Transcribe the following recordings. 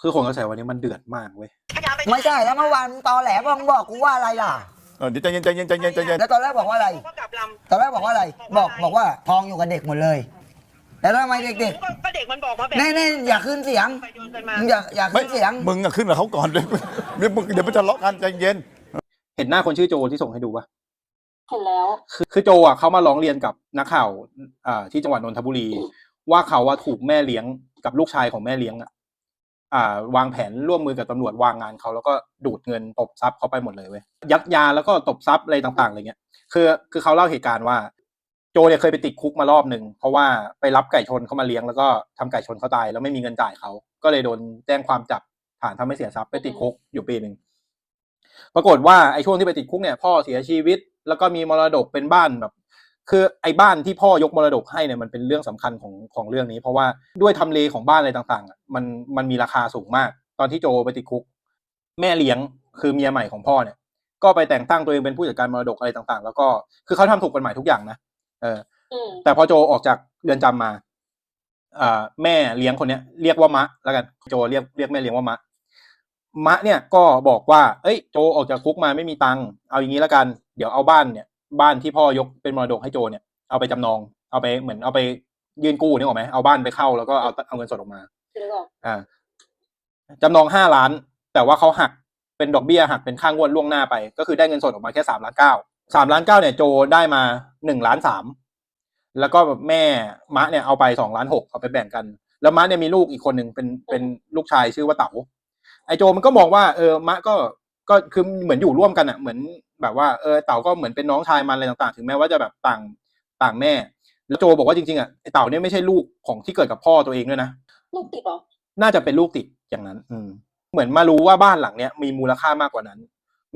คือคนกระแสวันนี้มันเดือดมากเว้ยไม่ใช่แล้วเมื่อวานมึงตอแหลมึงบอกกูว่าอะไรล่ะเออเดี๋ยวใจเย็นใจเย็นใจเย็นใจเย็นแล้วตอนแรกบอกว่าอะไรก็กลับลำตอนแรกบอกว่าอะไร บอกบอกว่าทองอยู่กับเด็กหมดเลยแล้วทำไมเด็กก็เด็กมันบอกมาแบบๆแน่ๆอย่าขึ้นเสียงไปโยนกันมามึงอย่าอย่าไม่ขึ้นเสียง มึงอะขึ้นกับเขาก่อนเลยเดี๋ยวมึงเดี๋ยวมันจะทะเลาะกันใจเย็น เห็นหน้าคนชื่อโจที่ส่งให้ดูปะเห็นแล้ว คือคือโจอะเขามาร้องเรียนกับนักข่าวอ่าที่จังหวัดนนทบุรี ว่าเขาว่าถูกแม่เลี้ยงกับลูกชายของแม่เลี้ยงอะอ่า วางแผนร่วมมือกับตำรวจวางงานเขาแล้วก็ดูดเงินตบทรัพย์เขาไปหมดเลยเว้ยยัดยาแล้วก็ตบทรัพย์อะไรต่างๆอะไรเงี้ยคือคือเขาเล่าเหตุการณ์ว่า โจเนี่ยเคยไปติดคุกมารอบหนึ่งเพราะว่าไปรับไก่ชนเขามาเลี้ยงแล้วก็ทำไก่ชนเขาตายแล้วไม่มีเงินจ่ายเขาก็เลยโดนแจ้งความจับฐานทำให้เสียทรัพย์ไปติดคุกอยู่ปีหนึ่งปรากฏว่าไอ้ช่วงที่ไปติดคุกเนี่ยพ่อเสียชีวิต แล้วก็มีมรดกเป็นบ้านแบบ คือไอ้บ้านที่พ่อยกมรดกให้เนี่ยมันเป็นเรื่องสำคัญของของเรื่องนี้ เพราะว่าด้วยทำเลของบ้านอะไรต่างๆอะมันมันมีราคาสูงมาก ตอนที่โจไปติดคุก แม่เลี้ยงคือเมียใหม่ของพ่อเนี่ย ก็ไปแต่งตั้งตัวเองเป็นผู้จัดการมรดกอะไรต่างๆ แล้วก็คือเขาทำถูกกฎหมายทุกอย่างนะเอออืมแต่พอโจออกจากเรือนจำมาอ่าแม่เลี้ยงคนเนี้ย เรียกว่ามะ แล้วกันโจเรียกเรียกแม่เลี้ยงว่ามะมะเนี่ยก็บอกว่า เอ้ย โจออกจากคุกมาไม่มีตังค์เอาอย่างนี้แล้วกัน เดี๋ยวเอาบ้านเนี่ย บ้านที่พ่อยกเป็นมรดกให้โจเนี่ยเอาไปจำนอง เอาไปเหมือนเอาไปยื่นกู้นี่หรอกไหมเอาบ้านไปเข้าแล้วก็เอาเอาเงินสดออกมานึกออกอ่าจำนองห้าล้าน แต่ว่าเขาหักเป็นดอกเบี้ยหักเป็นค่างวดล่วงหน้าไป ก็คือได้เงินสดออกมาแค่สามล้านเก้าสามล้านเก้าเนี่ยโจได้มาหนึ่งล้านสามแล้วก็แม่มะเนี่ยเอาไปสองล้านหกเอาไปแบ่งกัน แล้วมะเนี่ยมีลูกอีกคนหนึ่งเป็นเป็นลูกชายชื่อว่าเต๋าไอโจมันก็มองว่าเออมะก็ก็คือเหมือนอยู่ร่วมกันอะเหมือน แบบว่าเออเต๋าก็เหมือนเป็นน้องชายมันอะไรต่างๆ ถึงแม้ว่าจะแบบต่างต่างแม่ แล้วโจบอกว่าจริงๆอะไอเต๋าเนี่ยไม่ใช่ลูกของที่เกิดกับพ่อตัวเองด้วยนะลูกติดเหรอน่าจะเป็นลูกติดอย่างนั้น อืม เหมือนมารู้ว่าบ้านหลังเนี้ยมีมูลค่ามากกว่านั้น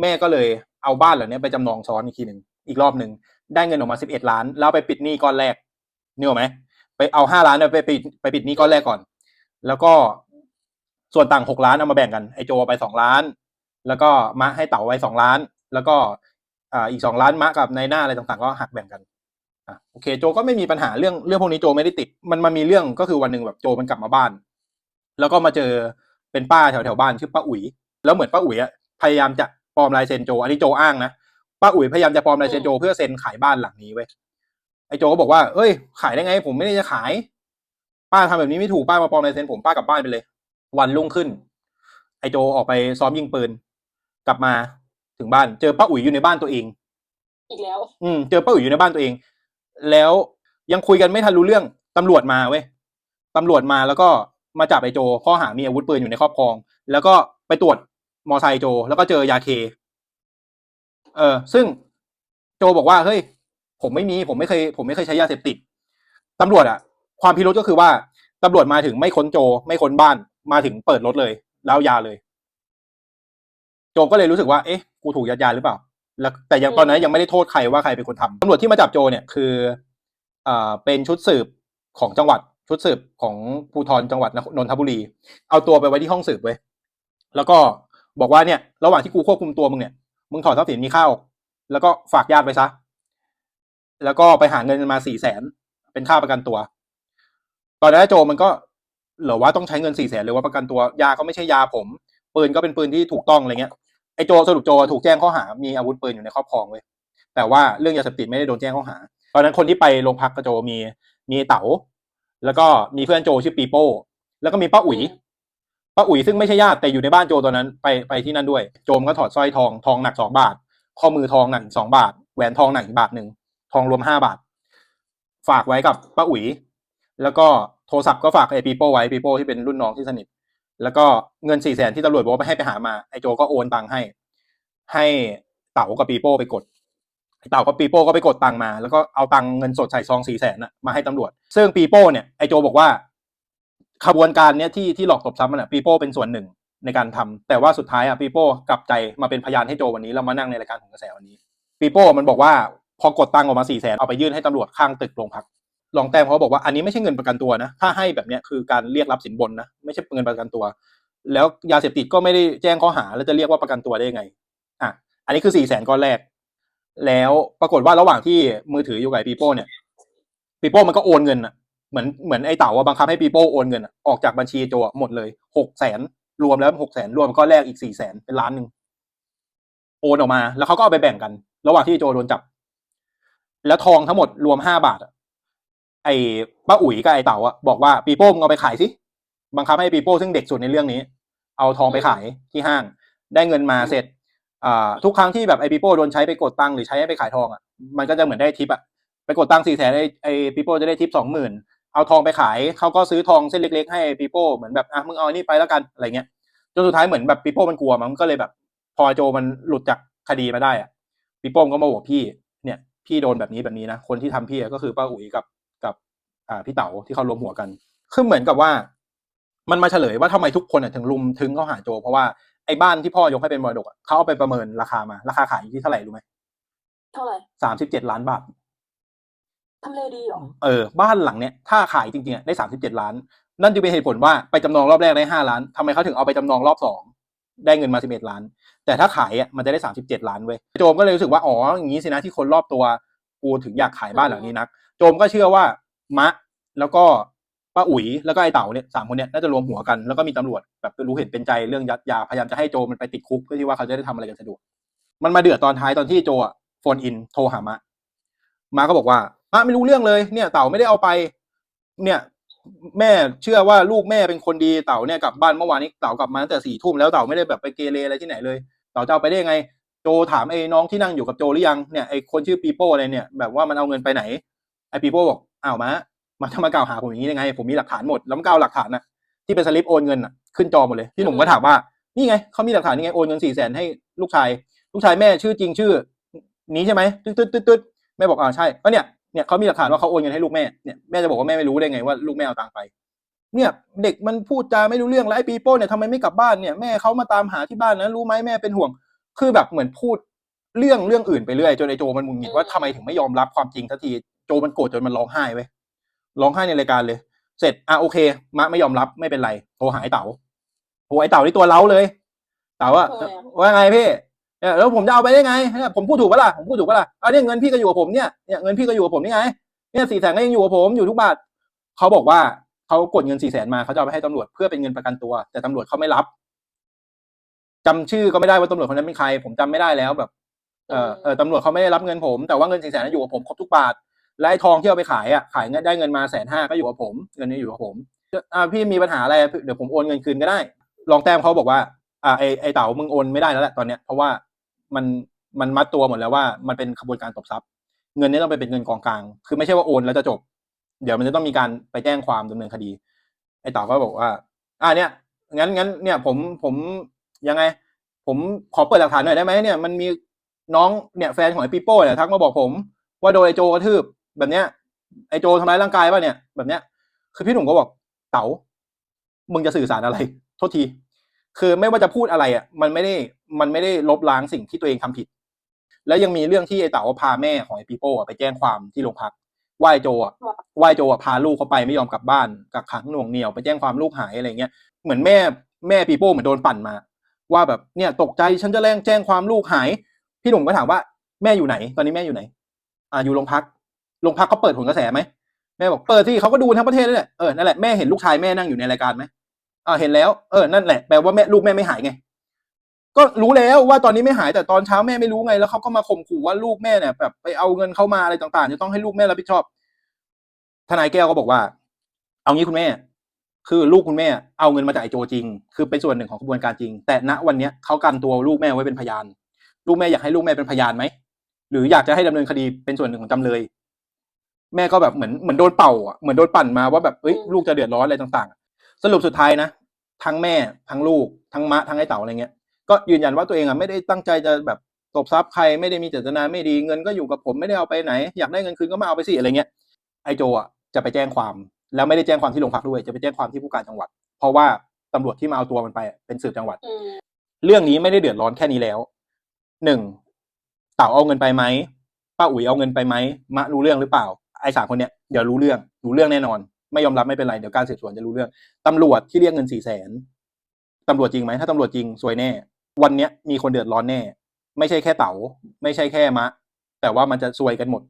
แม่ก็เลยเอาบ้านหลังเนี้ยไปจำนองซ้อนอีกทีหนึ่งอีกรอบหนึ่งได้เงินออกมาสิบเอ็ดล้านแล้วเอาไปปิดหนี้ก้อนแรกนี่หรอกไหมไปเอาห้าล้านเนี่ยไปปิดไปปิดหนี้ก้อนแรกก่อน แล้วก็ส่วนต่างหกล้านเอามาแบ่งกันไอโจเอาไปสองล้าน แล้วก็มะให้เต๋าไว้สองล้าน แล้วก็อ่าอีกสองล้านมะกับนายหน้าอะไรต่างๆ ก็หักแบ่งกันอะโอเคโจก็ไม่มีปัญหาเรื่องเรื่องพวกนี้โจไม่ได้ติด มันมันมีเรื่องก็คือวันหนึ่งแบบโจมันกลับมาบ้าน แล้วก็มาเจอเป็นป้าแถวแถวๆบ้านชื่อป้าอุ๋ย แล้วเหมือนป้าอุ๋ยอะพยายามจะปลอมลายเซ็นโจ อันนี้โจอ้างนะป้าอุ๋ยพยายามจะปลอมลายเซ็นโจ เพื่อเซ็นขายบ้านหลังนี้เว้ยไอ้โจก็บอกว่าเอ้ย ขายได้ไง ผมไม่ได้จะขาย ป้าทำแบบนี้ไม่ถูกป้ามาปลอมลายเซ็นผมป้ากลับบ้านไปเลย วันรุ่งขึ้น ไอ้โจออกไปซ้อมยิงปืน กลับมา ถึงบ้านเจอป้าอุ๋ยอยู่ในบ้านตัวเอง อีกแล้ว อืมเจอป้าอุ๋ยอยู่ในบ้านตัวเอง แล้วยังคุยกันไม่ทันรู้เรื่องตำรวจมาเว้ยตำรวจมาแล้วก็มาจับไอโจข้อหามีอาวุธปืนอยู่ในครอบครอง แล้วก็ไปตรวจมอไซค์โจ แล้วก็เจอยาเค เออ ซึ่งโจบอกว่าเฮ้ย ผมไม่มีผมไม่เคย ผมไม่เคยใช้ยาเสพติดตำรวจอะความพิรุธก็คือว่าตำรวจมาถึงไม่ค้นโจ ไม่ค้นบ้านมาถึงเปิดรถเลย แล้วเอายาเลย โจก็เลยรู้สึกว่า เอ๊ะ กูถูกยัดยาหรือเปล่า แล้วแต่ยังตอนนั้นยังไม่ได้โทษใครว่าใครเป็นคนทำตำรวจที่มาจับโจเนี่ยคืออ่าเป็นชุดสืบของจังหวัดชุดสืบของภูธรจังหวัดนนทบุรี เอาตัวไปไว้ที่ห้องสืบเว้ยแล้วก็บอกว่าเนี่ย ระหว่างที่กูควบคุมตัวมึงเนี่ยมึงถอดทรัพย์สินมีค่าออกแล้วก็ฝากญาติไปซะแล้วก็ไปหาเงินมาสี่แสนเป็นค่าประกันตัว ตอนนั้นโจมันก็เหรอว่าต้องใช้เงินสี่แสนเลยว่าประกันตัวยาก็ไม่ใช่ยาผม ปืนก็เป็นปืนที่ถูกต้องอะไรเงี้ย ไอโจสรุปโจถูกแจ้งข้อหา มีอาวุธปืนอยู่ในครอบครองเว้ยแต่ว่าเรื่องยาเสพติดไม่ได้โดนแจ้งข้อหา ตอนนั้นคนที่ไปโรงพักกับโจมีมีเต๋าแล้วก็มีเพื่อนโจชื่อปีโป้ แล้วก็มีป้าอุ๋ยป้าอุ๋ยซึ่งไม่ใช่ญาติแต่อยู่ในบ้านโจตอนนั้นไปไปที่นั่นด้วย โจมก็ถอดสร้อยทองทองหนักสองบาท ข้อมือทองหนักสองบาท แหวนทองหนักอีกบาทหนึ่งทองรวมห้าบาท ฝากไว้กับป้าอุ๋ย แล้วก็โทรศัพท์ก็ฝากไอ้ปีโป้ไว้ปีโป้ที่เป็นรุ่นน้องที่สนิท แล้วก็เงินสี่แสนที่ตำรวจบอกว่าไปให้ไปหามาไอ้โจก็โอนตังค์ให้ ให้เต๋ากับปีโป้ไปกดไอ้เต๋ากับปีโป้ก็ไปกดตังค์มา แล้วก็เอาตังค์เงินสดใส่ซองสี่แสนมาให้ตำรวจ ซึ่งปีโป้เนี่ยไอ้โจบอกว่าขบวนการเนี้ยที่ที่หลอกตบทรัพย์มันอะปีโป้เป็นส่วนหนึ่งในการทำแต่ว่าสุดท้ายอะปีโป้กลับใจมาเป็นพยานให้โจวันนี้แล้วมานั่งในรายการของกระแสวันนี้ปีโป้มันบอกว่าพอกดตังค์ออกมาสี่แสนเอาไปยื่นให้ตำรวจข้างตึกโรงพัก รองแต้มเขาบอกว่าอันนี้ไม่ใช่เงินประกันตัวนะ ถ้าให้แบบเนี้ยคือการเรียกรับสินบนนะไม่ใช่เงินประกันตัว แล้วยาเสพติดก็ไม่ได้แจ้งข้อหา แล้วจะเรียกว่าประกันตัวได้ไงอะอันนี้คือสี่แสนก้อนแรก แล้วปรากฏว่าระหว่างที่มือถืออยู่กับปีโป้เนี่ยปีโป้มันก็โอนเงินอะเหมือนเหมือนไอ้เต๋าว่าบังคับให้ปีโป้โอนเงินอออกจากบัญชีโจหมดเลยหกแสนรวมแล้วหกแสนรวมก็แลกอีกสี่แสนเป็นล้านหนึ่งโอนออกมา แล้วเขาก็เอาไปแบ่งกัน ระหว่างที่โจโดนจับ แล้วทองทั้งหมดรวมห้าบาทอะ ไอ้ป้าอุ๋ยกับไอ้เต๋าอะบอกว่าปีโป้มึงเอาไปขายสิบังคับให้ปีโป้ซึ่งเด็กสุดในเรื่องนี้ เอาทองไปขายที่ห้าง ได้เงินมาเสร็จอ่าทุกครั้งที่แบบไอ้ปีโป้โดนใช้ไปกดตังค์หรือใช้ให้ไปขายทองอะมันก็จะเหมือนได้ทิปอะไปกดตังค์สี่แสนไอ้ไอ้ปีโป้จะได้ทิปสองหมื่นเอาทองไปขายเขาก็ซื้อทองเส้นเล็ก ๆ ให้ปีโป้เหมือนแบบอะมึงเอาอันนี้ไปแล้วกันอะไรเงี้ยจนสุดท้ายเหมือนแบบปีโป้มันกลัวมั้งก็เลยแบบ พอโจมันหลุดจากคดีมาได้อะปีโป้ก็มาบอกพี่ เนี่ย พี่โดนแบบนี้แบบนี้นะคนที่ทำพี่ก็คือป้าอุ๋ยกับ อ่าพี่เต๋าที่เขารวมหัวกันคือเหมือนกับว่า มันมาเฉลยว่าทำไมทุกคนอะถึงลุมถึงเขาหาโจ เพราะว่าไอ้บ้านที่พ่อยกให้เป็นมรดกอะเขาเอาไปประเมินราคามา ราคาขายอยู่ที่เท่าไหร่รู้ไหมเท่าไหร่สามสิบเจ็ดล้านบาททำเลดีเหรอเออบ้านหลังเนี้ยถ้าขายจริงๆอะได้สามสิบเจ็ดล้าน นั่นจึงเป็นเหตุผลว่าไปจำนองรอบแรกได้ห้าล้านทำไมเขาถึงเอาไปจำนองรอบสองได้เงินมาสิบเอ็ดล้าน แต่ถ้าขายอะมันจะได้สามสิบเจ็ดล้านเว้ยโจมก็เลยรู้สึกว่าอ๋ออย่างนี้สินะที่คนรอบตัวกูถึงอยากขายบ้านหลังนี้นัก โจมก็เชื่อว่า มะ แล้วก็ป้าอุ๋ยแล้วก็ไอ้เต่าเนี่ยสามคนเนี่ยน่าจะรวมหัวกันแล้วก็มีตำรวจแบบรู้เห็นเป็นใจเรื่องยัดยาพยายามจะให้โจมันไปติดคุกเพื่อที่ว่าเขาจะได้ทำอะไรกันสะดวกมันมาเดือดตอนท้ายตอนที่โจอะโฟนอินโทรหามะมาก็บอกว่าอะไม่รู้เรื่องเลยเนี่ยเต่าไม่ได้เอาไป เนี่ย แม่เชื่อว่าลูกแม่เป็นคนดีเต่าเนี่ยกลับบ้านเมื่อวานนี้เต่ากลับมาตั้งแต่สี่ทุ่มแล้วเต่าไม่ได้แบบไปเกเรอะไรที่ไหนเลยเต่าจะเอาไปได้ยังไง โจถามไอ้น้องที่นั่งอยู่กับโจหรือยังเนี่ยไอ้คนชื่อปีโป้อะไรเนี่ยแบบว่ามันเอาเงินไปไหนไอ้ปีโป้บอก อ้าวมามาทำมากล่าวหาผมอย่างนี้ได้ไง ผมมีหลักฐานหมด แล้วมันก็เอาหลักฐานนะที่เป็นสลิปโอนเงินน่ะขึ้นจอหมดเลย พี่หนุ่มก็ถามว่า นี่ไงเขามีหลักฐานนี่ไง โอนเงินสี่แสนให้ลูกชาย ลูกชายแม่ชื่อจริงชื่อ นี้ใช่ไหมตึ๊ดตึ๊ดตึ๊ดตึ๊ดแม่บอกอ่าใช่ก็เนี่ยเนี่ยเขามีหลักฐานว่าเขาโอนเงินให้ลูกแม่เนี่ยแม่จะบอกว่าแม่ไม่รู้ได้ไงว่าลูกแม่เอาตังไป เนี่ยเด็กมันพูดจาไม่รู้เรื่องแล้วไอ้ปีโป้เนี่ยทำไมไม่กลับบ้านเนี่ยแม่เขามาตามหาที่บ้านนะรู้ไหมแม่เป็นห่วง คือแบบเหมือนพูดเรื่องเรื่องอื่นไปเรื่อยจนไอ้โจมันมุงหงิดว่าทำไมถึงไม่ยอมรับความจริงสักที โจมันโกรธจนมันร้องไห้เว้ยร้องไห้ในรายการเลย เสร็จอะโอเคมะไม่ยอมรับไม่เป็นไรโทรหาไอ้เต๋าโอ้ไอ้เต๋านี่ตัวเล้าเลยเต๋าว่าทำไมอะว่าไงพี่เนี่ยแล้วผมจะเอาไปได้ไงเนี่ยผมพูดถูกปะล่ะผมพูดถูกปะล่ะเอาเนี่ยเงินพี่ก็อยู่กับผมเนี่ยเนี่ยเงินพี่ก็อยู่กับผมนี่ไงเนี่ยสี่แสนก็ยังอยู่กับผมอยู่ทุกบาทเขาบอกว่าเขากดเงินสี่แสนมาเขาจะเอาไปให้ตำรวจเพื่อเป็นเงินประกันตัว แต่ตำรวจเขาไม่รับจำชื่อก็ไม่ได้ว่าตำรวจคนนั้นเป็นใคร ผมจำไม่ได้แล้วแบบ เออเออตำรวจเขาไม่ได้รับเงินผม แต่ว่าเงินสี่แสนอยู่กับผมครบทุกบาท และไอ้ทองที่เอาไปขายอะขายได้เงินมาแสนห้าก็อยู่กับผมเงินนี้อยู่กับผมอ่าพี่มีปัญหาอะไรเดี๋ยวผมโอนเงินคืนก็ได้รองแต้มเขาบอกว่าอ่าไอไอเต๋ามึงโอนไม่ได้แล้วแหละตอนเนี้ยเพราะว่ามันมันมัดตัวหมดแล้วว่ามันเป็นขบวนการตบทรัพย์ เงินนี้ต้องไปเป็นเงินกองกลาง คือไม่ใช่ว่าโอนแล้วจะจบ เดี๋ยวมันจะต้องมีการไปแจ้งความดำเนินคดี ไอเต๋าก็บอกว่า อ่าเนี่ยงั้นงั้นเนี่ยผมผมยังไง ผมขอเปิดหลักฐานหน่อยได้ไหมเนี่ยมันมีน้องเนี่ยแฟนของไอปีโป้เนี่ยทักมาบอกผม ว่าโดนไอโจกระทืบ แบบเนี้ยไอโจทำร้ายร่างกายป่ะเนี่ยแบบเนี้ยคือพี่หนุ่มก็บอกเต๋ามึงจะสื่อสารอะไร โทษที คือไม่ว่าจะพูดอะไรอะ มันไม่ได้มันไม่ได้ลบล้างสิ่งที่ตัวเองทำผิด แล้วยังมีเรื่องที่ไอ้เต๋าพาแม่ของไอ้ปีโป้ไปแจ้งความที่โรงพักว่าไอ้โจอะว่าไอ้โจอะพาลูกเขาไปไม่ยอมกลับบ้านกักขังหน่วงเหนียวไปแจ้งความลูกหายอะไรเงี้ยเหมือนแม่แม่ปีโป้เหมือนโดนปั่นมา ว่าแบบเนี่ยตกใจฉันจะแรงแจ้งความลูกหาย พี่หนุ่มก็ถามว่าแม่อยู่ไหน ตอนนี้แม่อยู่ไหน อ่าอยู่โรงพัก โรงพักเขาเปิดผลกระแสไหมแม่บอกเปิดที่เขาก็ดูทั้งประเทศเลยแหละเออนั่นแหละแม่เห็นลูกชายแม่นั่งอยู่ในรายการไหมอ่าเห็นแล้วเออนั่นแหละแปลว่าแม่ลูกแม่ไม่หายไง ก็รู้แล้วว่าตอนนี้ไม่หายแต่ตอนเช้าแม่ไม่รู้ไงแล้วเขาก็มาข่มขู่ว่าลูกแม่เนี่ยแบบไปเอาเงินเข้ามาอะไรต่างๆ จะต้องให้ลูกแม่รับผิดชอบ ทนายแก้วก็บอกว่า เอางี้คุณแม่ คือลูกคุณแม่เอาเงินมาจากไอโจจริง คือเป็นส่วนหนึ่งของกระบวนการจริง แต่ณวันนี้เขากันตัวลูกแม่ไว้เป็นพยาน ลูกแม่อยากให้ลูกแม่เป็นพยานไหมหรืออยากจะให้ดำเนินคดีเป็นส่วนหนึ่งของจำเลย แม่ก็แบบเหมือนเหมือนโดนเป่าอะเหมือนโดนปั่นมาว่าแบบเอ้ยลูกจะเดือดร้อนอะไรต่างๆ สรุปสุดท้ายนะทั้งแม่ทั้งลูกทั้งมะทั้งไอ้เต่าอะไรเงี้ยก็ยืนยันว่าตัวเองอะไม่ได้ตั้งใจจะแบบตบทรัพย์ใครไม่ได้มีเจตนาไม่ดีเงินก็อยู่กับผมไม่ได้เอาไปไหน อยากได้เงินคืนก็มาเอาไปสิอะไรเงี้ยไอโจอะจะไปแจ้งความ แล้วไม่ได้แจ้งความที่โรงพักด้วย จะไปแจ้งความที่ผู้การจังหวัด เพราะว่าตำรวจที่มาเอาตัวมันไปอะเป็นสืบจังหวัดอืมเรื่องนี้ไม่ได้เดือดร้อนแค่นี้แล้วหนึ่งเต่าเอาเงินไปไหมป้าอุ๋ยเอาเงินไปไหมมะรู้เรื่องหรือเปล่า ไอ้สามคนเนี้ยเดี๋ยวรู้เรื่องรู้เรื่องแน่นอน ไม่ยอมรับไม่เป็นไรเดี๋ยวการสืบสวนจะรู้เรื่องตำรวจที่เรียกเงินสี่แสนตำรวจจริงไหมถ้าตำรวจจริงสวยแน่ วันเนี้ยมีคนเดือดร้อนแน่ ไม่ใช่แค่เต๋าไม่ใช่แค่มะ แต่ว่ามันจะซวยกันหมด